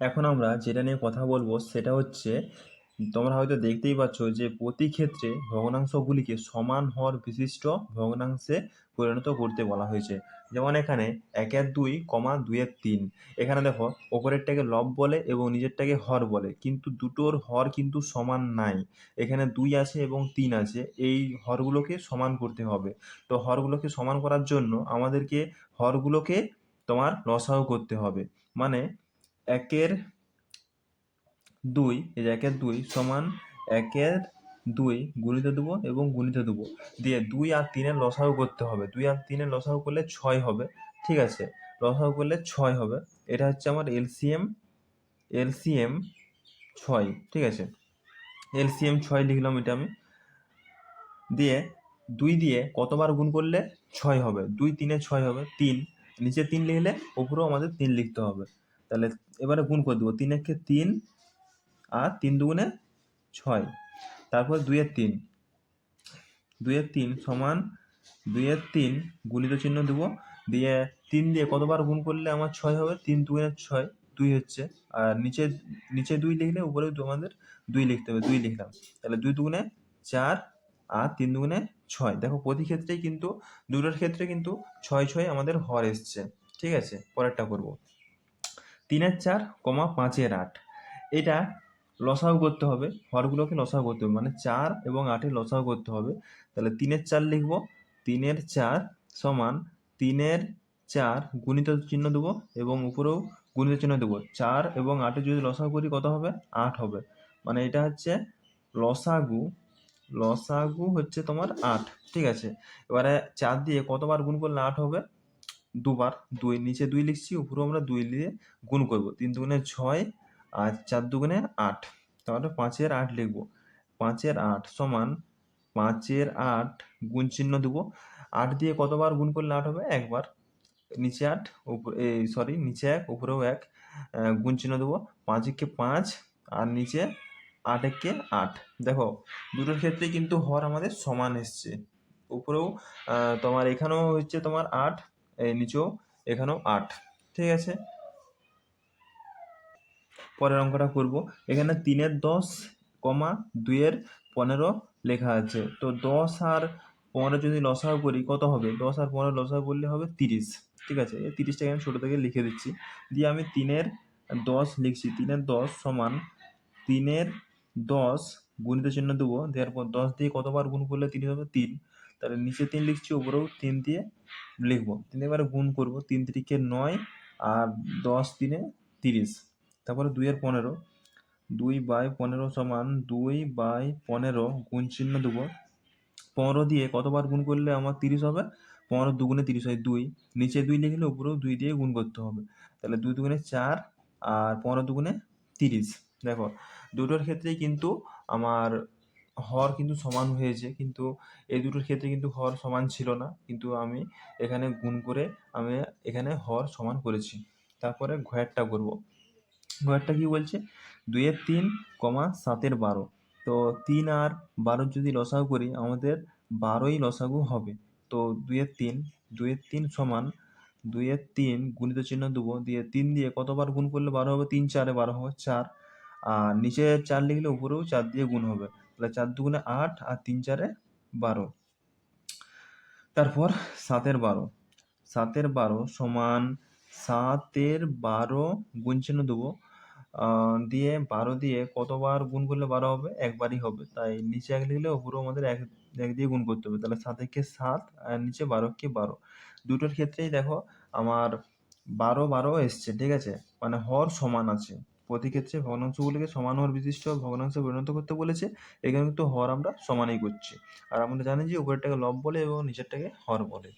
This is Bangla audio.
এখন আমরা যেটা নিয়ে কথা বলব সেটা হচ্ছে, তোমরা হয়তো দেখতেই পাচ্ছ যে প্রতি ক্ষেত্রে ভগ্নাংশগুলিকে সমান হর বিশিষ্ট ভগ্নাংশে পরিণত করতে বলা হয়েছে। যেমন এখানে একের দুই কমা দুইয়ের তিন। এখানে দেখো, ওপরেরটাকে লব বলে এবং নিজেরটাকে হর বলে। কিন্তু দুটোর হর কিন্তু সমান নাই। এখানে দুই আছে এবং তিন আছে। এই হরগুলোকে সমান করতে হবে। তো হরগুলোকে সমান করার জন্য আমাদেরকে হরগুলোকে তোমার লসাও করতে হবে। মানে একের দুই, এই যে একের দুই সমান একের দুই গুণিত দেবো এবং গুণিত দেবো। দিয়ে দুই আর তিনের লসাগু করতে হবে। দুই আর তিনের লসাগু করলে ছয় হবে, ঠিক আছে? লসাগু করলে ছয় হবে। এটা হচ্ছে আমার এলসিএম এলসিএম ছয়, ঠিক আছে? এলসিএম ছয় লিখলাম এটা আমি। দিয়ে দুই দিয়ে কতবার গুণ করলে ছয় হবে? দুই তিনে ছয় হবে, তিন। নিচে তিন লিখলে ওপরেও আমাদের তিন লিখতে হবে। তাহলে এবারে গুণ করে দেবো তিন একে তিন আর তিন দুগুণে ছয়। তারপর দুইয়ের তিন। দুইয়ের তিন সমান দুইয়ের তিন গুণিত চিহ্ন দেবো। দিয়ে তিন দিয়ে কতবার গুণ করলে আমার ছয় হবে? তিন দুগুণে ছয়, দুই হচ্ছে। আর নিচে নিচে দুই লিখলে উপরে আমাদের দুই লিখতে হবে, দুই লিখলাম। তাহলে দুই দুগুণে চার আর তিন দুগুণে ছয়। দেখো প্রতি ক্ষেত্রেই কিন্তু, দুটোর ক্ষেত্রে কিন্তু ছয় ছয় আমাদের হর এসছে। ঠিক আছে? পরেরটা করব। তিনের চার কমা পাঁচের আট। এটা লসাগু করতে হবে, হরগুলোকে লসাগু করতে হবে মানে চার এবং আটের লসাগু করতে হবে। তাহলে তিনের চার লিখব, তিনের চার সমান তিনের চার গুণিত চিহ্ন দেবো এবং উপরেও গুণিত চিহ্ন দেবো। চার এবং আটের যদি লসাগু করি কত হবে? আট হবে। মানে এটা হচ্ছে লসাগু লসাগু হচ্ছে তোমার আট, ঠিক আছে? এবারে চার দিয়ে কতবার গুণ করলে আট হবে? দুবার, দুই নিচে দুই লিখছি, উপরেও আমরা দুই দিয়ে গুণ করব। তিন দুগুণে ছয় আর চার দুগুণে আট। তাহলে পাঁচের আট লিখব। পাঁচের আট সমান পাঁচের আট গুণ চিহ্ন দেবো। আট দিয়ে কতবার গুণ করলে আট হবে? একবার। নিচে আট, উপরে সরি নিচে এক, উপরেও এক গুণ চিহ্ন দেবো। পাঁচ একে পাঁচ আর নিচে আট একে আট। দেখো, দুটোর ক্ষেত্রে কিন্তু হর আমাদের সমান এসছে। উপরেও তোমার এখানেও হচ্ছে তোমার আট এই নিচেও, এখানেও আট। ঠিক আছে? পরের অঙ্কটা করব। এখানে তিনের দশ কমা দুইয়ের পনেরো লেখা আছে। তো দশ আর পনেরো যদি লসাগু করি, কত হবে? দশ আর পনেরো লসাগু করলে হবে তিরিশ। ঠিক আছে? এই তিরিশটাকে আমি ছোটো থেকে লিখে দিচ্ছি। দিয়ে আমি তিনের দশ লিখছি। তিনের দশ সমান তিনের দশ গুণিত চিহ্ন দেবো। দেওয়ার পর দশ দিয়ে কতবার গুণ করলে তিরিশ হবে? তিন। তাহলে নিচে তিন লিখছি, উপরেও তিন দিয়ে লিখব। তিন এবারে গুণ করব, তিন তিরিকে নয় আর দশ তিনে তিরিশ। তারপরে দুইয়ের পনেরো। দুই বাই পনেরো সমান দুই বাই পনেরো গুণ চিহ্ন দেবো। পনেরো দিয়ে কতবার গুণ করলে আমার তিরিশ হবে? পনেরো দুগুণে তিরিশ হয় দুই। নিচে দুই লিখলে উপরেও দুই দিয়ে গুণ করতে হবে। তাহলে দুই দুগুণে চার আর পনেরো দুগুণে তিরিশ। দেখো, দুটোর ক্ষেত্রেই কিন্তু আমার হর কিন্তু সমান হয়েছে, কিন্তু এই দুটোর ক্ষেত্রে কিন্তু হর সমান ছিল না, কিন্তু আমি এখানে গুণ করে আমি এখানে হর সমান করেছি। তারপরে ঘয়েরটা করব। ঘয়েরটা কি বলছে? দুইয়ের তিন কমা সাতের বারো। তো তিন আর বারোর যদি লসাগু করি, আমাদের বারোই লসাগু হবে। তো দুইয়ের তিন দুইয়ের তিন সমান দুইয়ের তিন গুণিত চিহ্ন দেবো। দিয়ে তিন দিয়ে কতবার গুণ করলে বারো হবে? তিন চারে বারো হবে, চার। আর নিচে চার লিখলে উপরেও চার দিয়ে গুণ হবে। তাহলে চার দুগুণে আট আর তিন চারে বারো। তারপর সাতের বারো। সাতের বারো সমান সাতের বারো গুণ চিহ্ন দেবো দিয়ে বারো দিয়ে কতবার গুণ করলে বারো হবে? একবারই হবে। তাই নিচে এক লিখলে উপরেও আমাদের এক এক দিয়ে গুণ করতে হবে। তাহলে সাত একে সাত আর নিচে বারো কে বারো। দুটোর ক্ষেত্রেই দেখো আমার বারো বারো এসছে, ঠিক আছে? মানে হর সমান আছে। প্রতি ক্ষেত্রে ভগ্নাংশগুলিকে সমান হওয়ার বিশিষ্ট ভগ্নাংশে পরিণত করতে বলেছে। এখানে কিন্তু হর আমরা সমানেই করছি। আর আমরা জানি যে উপরেরটাকে লব বলে এবং নিচেরটাকে হর বলে।